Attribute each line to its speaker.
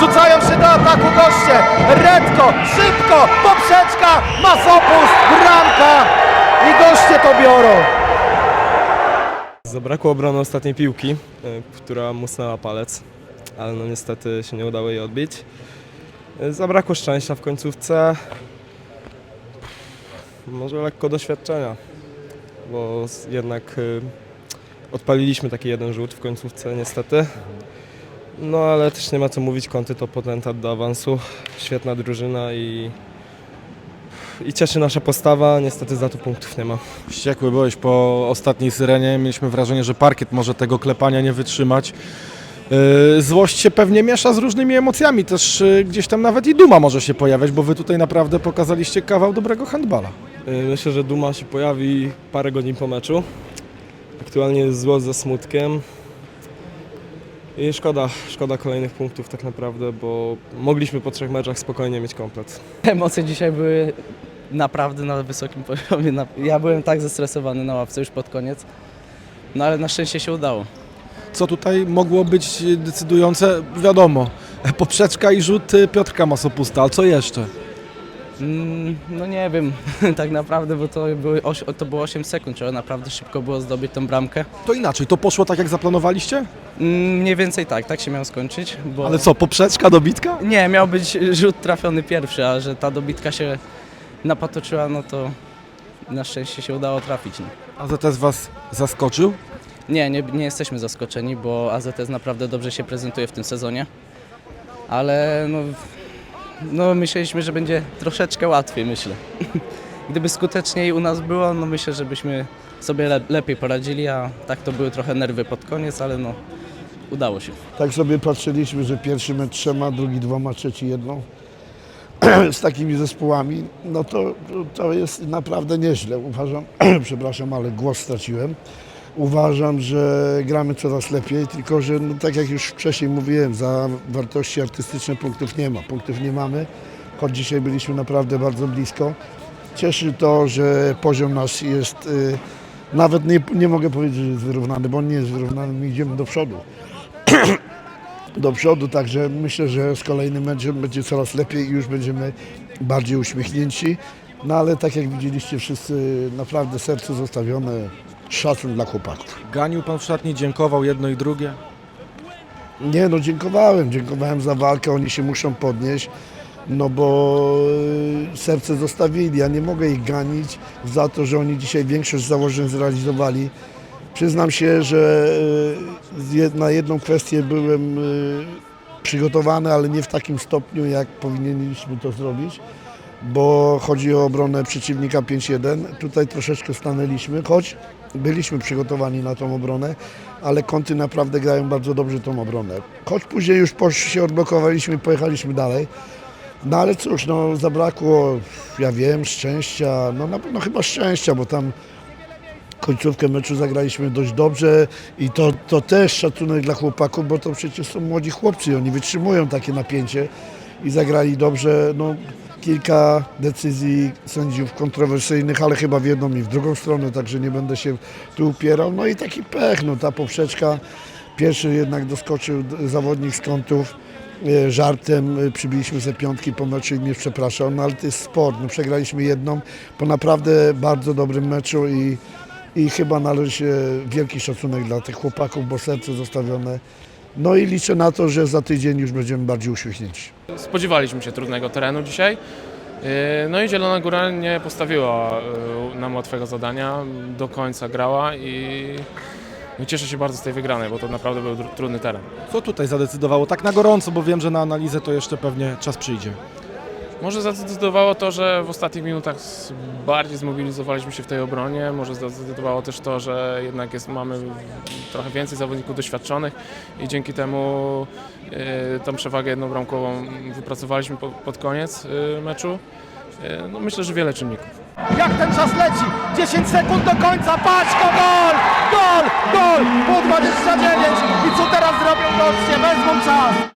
Speaker 1: rzucają się do ataku goście. Redko, szybko, poprzeczka, masopust, bramka i goście to biorą.
Speaker 2: Zabrakło obrony ostatniej piłki, y, która musnęła palec, ale no niestety się nie udało jej odbić. Y, Zabrakło szczęścia w końcówce. Może lekko doświadczenia, bo jednak y, odpaliliśmy taki jeden rzut w końcówce niestety. No ale też nie ma co mówić, kąty to potentat do awansu. Świetna drużyna i, i cieszy nasza postawa, niestety za to punktów nie ma.
Speaker 3: Wściekły byłeś po ostatniej syrenie. Mieliśmy wrażenie, że parkiet może tego klepania nie wytrzymać. Yy, Złość się pewnie miesza z różnymi emocjami. Też yy, gdzieś tam nawet i duma może się pojawiać, bo wy tutaj naprawdę pokazaliście kawał dobrego handbala.
Speaker 2: Y, Myślę, że duma się pojawi parę godzin po meczu. Aktualnie jest zło ze smutkiem. I szkoda, szkoda kolejnych punktów tak naprawdę, bo mogliśmy po trzech meczach spokojnie mieć komplet.
Speaker 4: Emocje dzisiaj były naprawdę na wysokim poziomie. Ja byłem tak zestresowany na ławce już pod koniec, no ale na szczęście się udało.
Speaker 3: Co tutaj mogło być decydujące? Wiadomo, poprzeczka i rzut y, Piotrka Masopusta, ale co jeszcze?
Speaker 4: Mm, No nie wiem, tak naprawdę, bo to, były oś, to było 8 sekund, trzeba naprawdę szybko było zdobyć tą bramkę.
Speaker 3: To inaczej, to poszło tak jak zaplanowaliście?
Speaker 4: Mm, Mniej więcej tak, tak się miało skończyć. Bo...
Speaker 3: Ale co, poprzeczka, dobitka?
Speaker 4: Nie, miał być rzut trafiony pierwszy, a że ta dobitka się napatoczyła, no to na szczęście się udało trafić. No.
Speaker 3: AZS was zaskoczył?
Speaker 4: Nie, nie, nie jesteśmy zaskoczeni, bo AZS naprawdę dobrze się prezentuje w tym sezonie. Ale no, no myśleliśmy, że będzie troszeczkę łatwiej, myślę. Gdyby skuteczniej u nas było, no myślę, że byśmy sobie le lepiej poradzili, a tak to były trochę nerwy pod koniec, ale no udało się.
Speaker 5: Tak sobie patrzyliśmy, że pierwszy mecz trzema, drugi dwoma, trzeci jedną. Z takimi zespołami, no to, to jest naprawdę nieźle. Uważam, przepraszam, ale głos straciłem. Uważam, że gramy coraz lepiej, tylko że no, tak jak już wcześniej mówiłem, za wartości artystyczne punktów nie ma. Punktów nie mamy, choć dzisiaj byliśmy naprawdę bardzo blisko. Cieszy to, że poziom nasz jest, y, nawet nie, nie mogę powiedzieć, że jest wyrównany, bo on nie jest wyrównany, my idziemy do przodu do przodu, także myślę, że z kolejnym meczem będzie coraz lepiej i już będziemy bardziej uśmiechnięci. No ale tak jak widzieliście wszyscy, naprawdę serce zostawione, szacun dla chłopaków.
Speaker 3: Ganił pan w szatni, dziękował jedno i drugie.
Speaker 5: Nie no, dziękowałem, dziękowałem za walkę, oni się muszą podnieść, no bo y, serce zostawili, ja nie mogę ich ganić za to, że oni dzisiaj większość założeń zrealizowali. Przyznam się, że y, z jed- na jedną kwestię byłem y, przygotowany, ale nie w takim stopniu, jak powinniśmy to zrobić, bo chodzi o obronę przeciwnika 5-1. Tutaj troszeczkę stanęliśmy, choć byliśmy przygotowani na tą obronę, ale kąty naprawdę grają bardzo dobrze tą obronę. Choć później już posz- się odblokowaliśmy pojechaliśmy dalej. No ale cóż, no zabrakło, ja wiem, szczęścia, no na pewno chyba szczęścia, bo tam końcówkę meczu zagraliśmy dość dobrze i to, to też szacunek dla chłopaków, bo to przecież są młodzi chłopcy i oni wytrzymują takie napięcie i zagrali dobrze. No, kilka decyzji sędziów kontrowersyjnych, ale chyba w jedną i w drugą stronę, także nie będę się tu upierał. No i taki pech, no ta poprzeczka. Pierwszy jednak doskoczył zawodnik z kątów. e, Żartem e, przybiliśmy ze piątki po meczu i mnie przepraszał, no ale to jest sport. No, przegraliśmy jedną po naprawdę bardzo dobrym meczu i, i chyba należy się wielki szacunek dla tych chłopaków, bo serce zostawione. No i liczę na to, że za tydzień już będziemy bardziej uśmiechnięci.
Speaker 6: Spodziewaliśmy się trudnego terenu dzisiaj. Yy, No i Zielona Góra nie postawiła yy, nam łatwego zadania, do końca grała i i cieszę się bardzo z tej wygranej, bo to naprawdę był tr- trudny teren.
Speaker 3: Co tutaj zadecydowało tak na gorąco, bo wiem, że na analizę to jeszcze pewnie czas przyjdzie.
Speaker 6: Może zadecydowało to, że w ostatnich minutach bardziej zmobilizowaliśmy się w tej obronie, może zadecydowało też to, że jednak jest, mamy trochę więcej zawodników doświadczonych i dzięki temu yy, tą przewagę jednobramkową wypracowaliśmy po, pod koniec yy, meczu. Yy, No myślę, że wiele czynników.
Speaker 1: Jak ten czas leci? 10 sekund do końca, paczko, gol! Gol! Gol! Po 29 i co teraz zrobią goście? Wezmą czas!